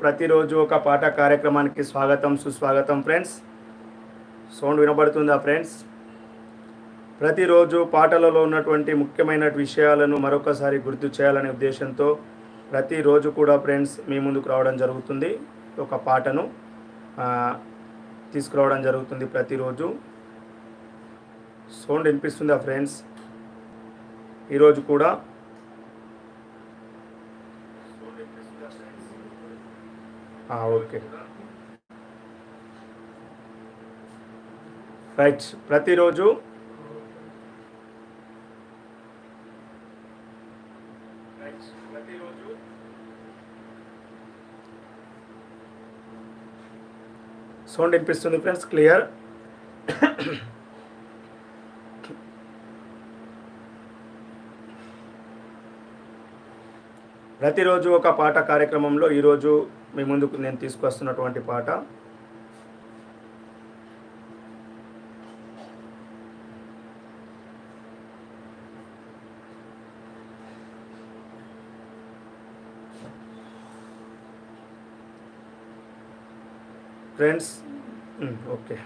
ప్రతిరోజు ఒక పాట కార్యక్రమానికి స్వాగతం సుస్వాగతం ఫ్రెండ్స్. సౌండ్ వినబడుతుందా ఫ్రెండ్స్? ప్రతిరోజు పాటలలో ఉన్నటువంటి ముఖ్యమైన విషయాలను మరొకసారి గుర్తు చేయాలనే ఉద్దేశంతో ప్రతిరోజు కూడా ఫ్రెండ్స్ మీ ముందుకు రావడం జరుగుతుంది. ఒక పాటను తీసుకురావడం జరుగుతుంది ప్రతిరోజు. సౌండ్ వినిపిస్తుందా ఫ్రెండ్స్? ఈరోజు కూడా ఆ, ఓకే రైట్ ప్రతిరోజు సౌండ్ వినిపిస్తుంది ఫ్రెండ్స్ క్లియర్ ప్రతిరోజు ఒక పాట కార్యక్రమంలో ఈరోజు మీ ముందుకు నేను తీసుకొస్తున్నటువంటి పాట. Friends okay.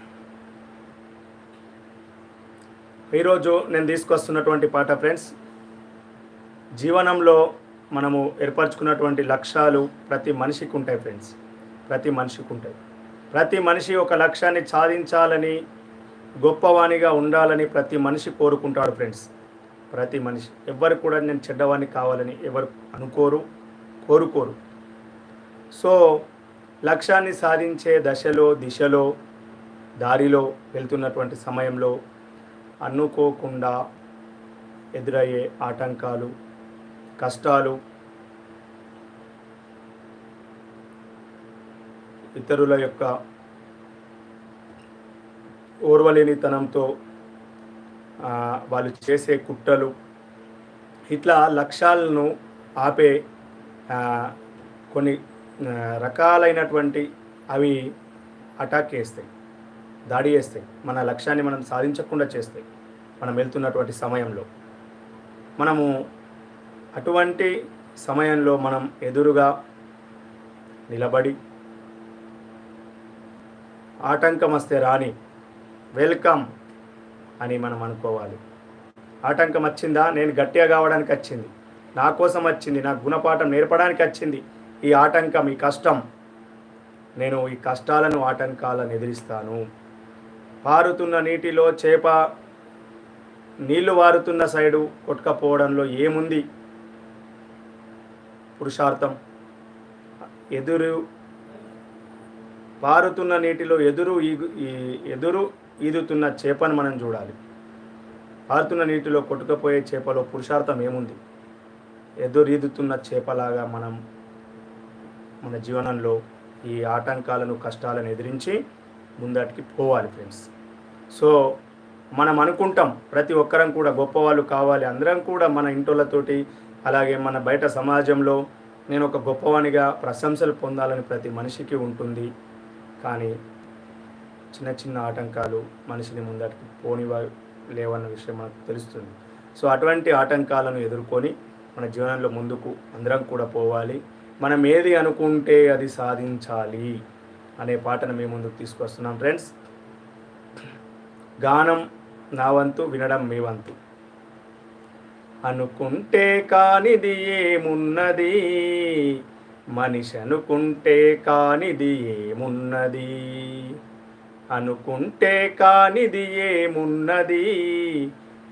ఈరోజు నేను తీసుకొస్తున్నటువంటి పాట ఫ్రెండ్స్ జీవనంలో మనము ఏర్పరచుకున్నటువంటి లక్ష్యాలు ప్రతి మనిషికి ఉంటాయి ఫ్రెండ్స్. ప్రతి మనిషికి ఉంటాయి ప్రతి మనిషి ఒక లక్ష్యాన్ని సాధించాలని గొప్పవాణిగా ఉండాలని ప్రతి మనిషి కోరుకుంటాడు ఫ్రెండ్స్. ప్రతి మనిషి. ఎవ్వరు కూడా నేను చెడ్డవాణ్ణి కావాలని ఎవరు అనుకోరు కోరుకోరు. సో లక్ష్యాన్ని సాధించే దశలో దిశలో దారిలో వెళ్తున్నటువంటి సమయంలో అనుకోకుండా ఎదురయ్యే ఆటంకాలు కష్టాలు ఇతరుల యొక్క ఓర్వలేనితనంతో వాళ్ళు చేసే కుట్రలు ఇట్లా లక్ష్యాలను ఆపే కొన్ని రకాలైనటువంటి అవి అటాక్ చేస్తాయి దాడి చేస్తాయి మన లక్ష్యాన్ని మనం సాధించకుండా చేస్తాయి మనం వెళ్తున్నటువంటి సమయంలో. మనము అటువంటి సమయంలో మనం ఎదురుగా నిలబడి ఆటంకం వస్తే రాని వెల్కమ్ అని మనం అనుకోవాలి. ఆటంకం వచ్చిందా నేను గట్టిగా కావడానికి వచ్చింది. నా కోసం వచ్చింది. నా గుణపాఠం నేర్పడానికి వచ్చింది. ఈ ఆటంకం ఈ కష్టం. నేను ఈ కష్టాలను ఆటంకాలను ఎదిరిస్తాను. పారుతున్న నీటిలో చేప నీళ్ళు వారుతున్న సైడు కొట్టుకపోవడంలో ఏముంది? పురుషార్థం. ఎదురు పారుతున్న నీటిలో ఎదురు ఈగు ఈ- ఎదురు ఈదుతున్న చేపను మనం చూడాలి. పారుతున్న నీటిలో కొట్టుకుపోయే చేపలో పురుషార్థం ఏముంది? ఎదురు ఈదుతున్న చేపలాగా మనం మన జీవనంలో ఈ ఆటంకాలను కష్టాలను ఎదిరించి ముందటికి పోవాలి ఫ్రెండ్స్. సో మనం అనుకుంటాం ప్రతి ఒక్కరం కూడా గొప్పవాళ్ళు కావాలి అందరం కూడా మన ఇంటోళ్ళతోటి అలాగే మన బయట సమాజంలో నేను ఒక గొప్పవానిగా ప్రశంసలు పొందాలని ప్రతి మనిషికి ఉంటుంది. కానీ చిన్న చిన్న ఆటంకాలు మనిషిని ముందటికి పోనివా లేవన్న విషయం మనకు తెలుస్తుంది. సో అటువంటి ఆటంకాలను ఎదుర్కొని మన జీవనంలో ముందుకు అందరం కూడా పోవాలి. మనం ఏది అనుకుంటే అది సాధించాలి అనే పాటను మేము ముందుకు తీసుకొస్తున్నాం. ఫ్రెండ్స్ గానం నా వంతు వినడం మీ వంతు. అనుకుంటే కానిది ఏమున్నది? మనిషి అనుకుంటే కానిది ఏమున్నది? అనుకుంటే కానిది ఏమున్నది?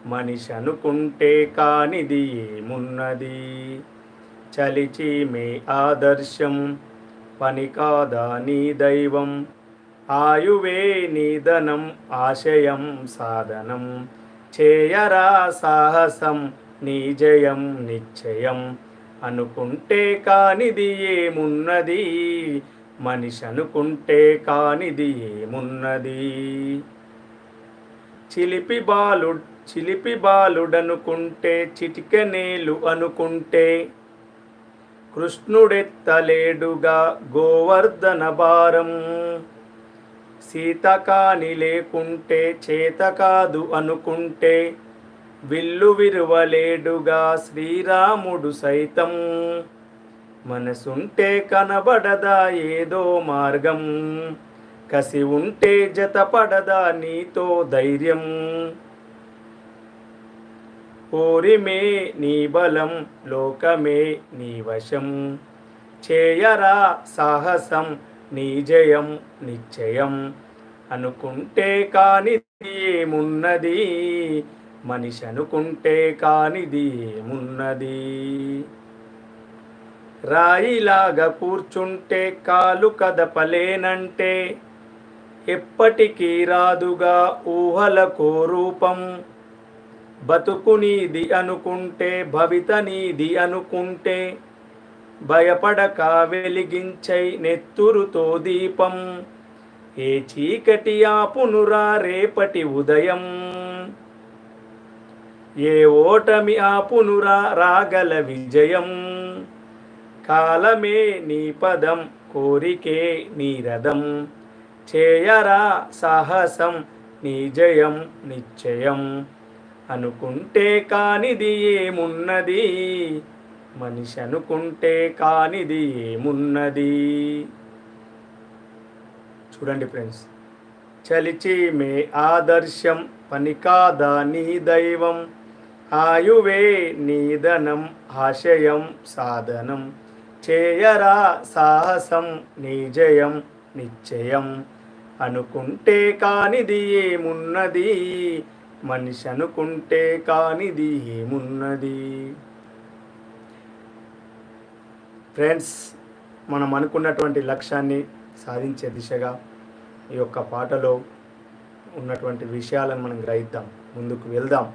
మనిషి అనుకుంటే కానిది ఏమున్నది? చలిచి మే ఆదర్శం పని కాదా నీ దైవం? ఆయువే నిధనం ఆశయం సాధనం చేయరా సాహసం నీ జయం నిశ్చయం. అనుకుంటే కానిది ఏమున్నది? మనిషి అనుకుంటే కానిది ఏమున్నది? చిలిపి బాలు చిలిపి బాలుడనుకుంటే చిటికనేలు అనుకుంటే కృష్ణుడెత్తలేడుగా గోవర్ధన భారం. సీత కాని లేకుంటే చేత కాదు అనుకుంటే విల్లు విరువలేడుగా శ్రీరాముడు సైతం. మనసుంటే కనబడదా ఏదో మార్గం. కసి ఉంటే జతపడదా నీతో ధైర్యం. ఓరిమే నీ బలం లోకమే నీ వశం. చేయరా సాహసం నీ జయం నిశ్చయం. అనుకుంటే కానిది ఏమున్నది? మనిషి అనుకుంటే కానిది ఏమున్నది? రాయిలాగా కూర్చుంటే కాలు కదపలేనంటే ఎప్పటికీ రాదుగా ఊహలకు రూపం. బతుకునీది అనుకుంటే భవిత నీది అనుకుంటే భయపడక వెలిగించై నెత్తురుతో దీపం. ఏ చీకటి ఆపునురా రేపటి ఉదయం? ఏ ఓటమి ఆపునురా రాగల విజయం? కాలమే నీ పదం కోరికే నీ రథం. చేయరా సాహసం నీ జయం నిశ్చయం. అనుకుంటే కానిది ఏమున్నది? మనిషి అనుకుంటే కానిది ఏమున్నది? చూడండి ఫ్రెండ్స్ చలిచి మే ఆదర్శం పనికాదా నీ దైవం? ఆయువే నీదనం ఆశయం సాధనం. చేయరా సాహసం నిజయం నిశ్చయం. అనుకుంటే కానిది ఏమున్నది? మనిషి అనుకుంటే కానిది ఏమున్నది? ఫ్రెండ్స్ మనం అనుకున్నటువంటి లక్ష్యాన్ని సాధించే దిశగా ఈ యొక్క పాటలో ఉన్నటువంటి విషయాలను మనం గ్రహిద్దాం. ముందుకు వెళ్దాం.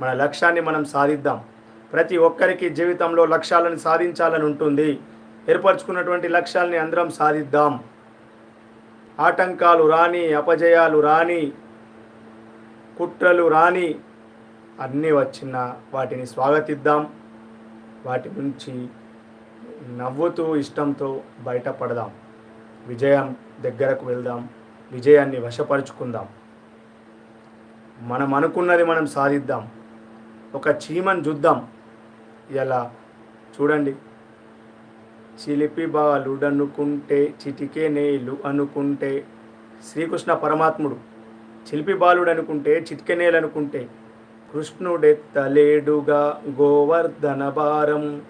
మన లక్ష్యాన్ని మనం సాధిద్దాం. ప్రతి ఒక్కరికి జీవితంలో లక్ష్యాలను సాధించాలని ఉంటుంది. ఏర్పరచుకున్నటువంటి లక్ష్యాలని అందరం సాధిద్దాం. ఆటంకాలు రాని అపజయాలు రాని కుట్రలు రాని అన్నీ వచ్చిన వాటిని స్వాగతిద్దాం. వాటి నుంచి నవ్వుతూ ఇష్టంతో బయటపడదాం. విజయం దగ్గరకు వెళ్దాం. విజయాన్ని వశపరుచుకుందాం. మనం అనుకున్నది మనం సాధిద్దాం. ఒక చీమను చూద్దాం. ఇలా చూడండి. చిలిపి బాలుడనుకుంటే చిటికే నేలు అనుకుంటే శ్రీకృష్ణ పరమాత్ముడు. చిలిపి బాలుడు అనుకుంటే చిటికే నేలు అనుకుంటే కృష్ణుడెత్తలేడుగా గోవర్ధన భారం.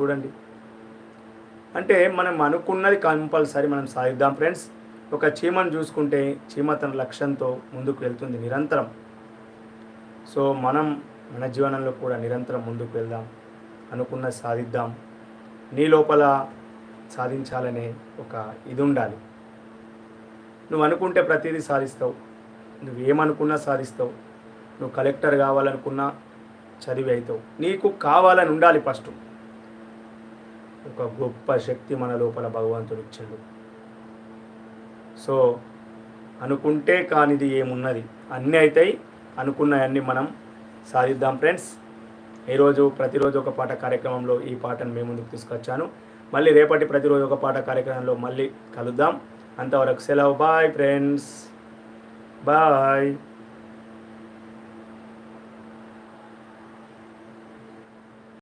చూడండి. అంటే మనం అనుకున్నది కంపల్సరీ మనం సాధిద్దాం ఫ్రెండ్స్. ఒక చీమను చూసుకుంటే చీమ తన లక్ష్యంతో ముందుకు వెళ్తుంది నిరంతరం. సో మనం మన జీవనంలో కూడా నిరంతరం ముందుకు వెళ్దాం అనుకున్న సాధిద్దాం. నీ లోపల సాధించాలనే ఒక ఇది ఉండాలి నువ్వు అనుకుంటే ప్రతిదీ సాధిస్తావు. నువ్వు ఏమనుకున్నా సాధిస్తావు. నువ్వు కలెక్టర్ కావాలనుకున్నా చదివి అవుతావు నీకు కావాలని ఉండాలి ఫస్ట్. ఒక గొప్ప శక్తి మన లోపల భగవంతుడు ఇచ్చాడు. సో అనుకుంటే కానిది ఏమున్నది? అన్నీ అవుతాయి అనుకున్నవన్నీ మనం సాధిద్దాం ఫ్రెండ్స్. ఈరోజు ప్రతిరోజు ఒక పాట కార్యక్రమంలో ఈ పాటను మేము ముందుకు తీసుకొచ్చాను. మళ్ళీ రేపటి ప్రతిరోజు ఒక పాట కార్యక్రమంలో మళ్ళీ కలుద్దాం. అంతవరకు సెలవు. Bye friends. బాయ్.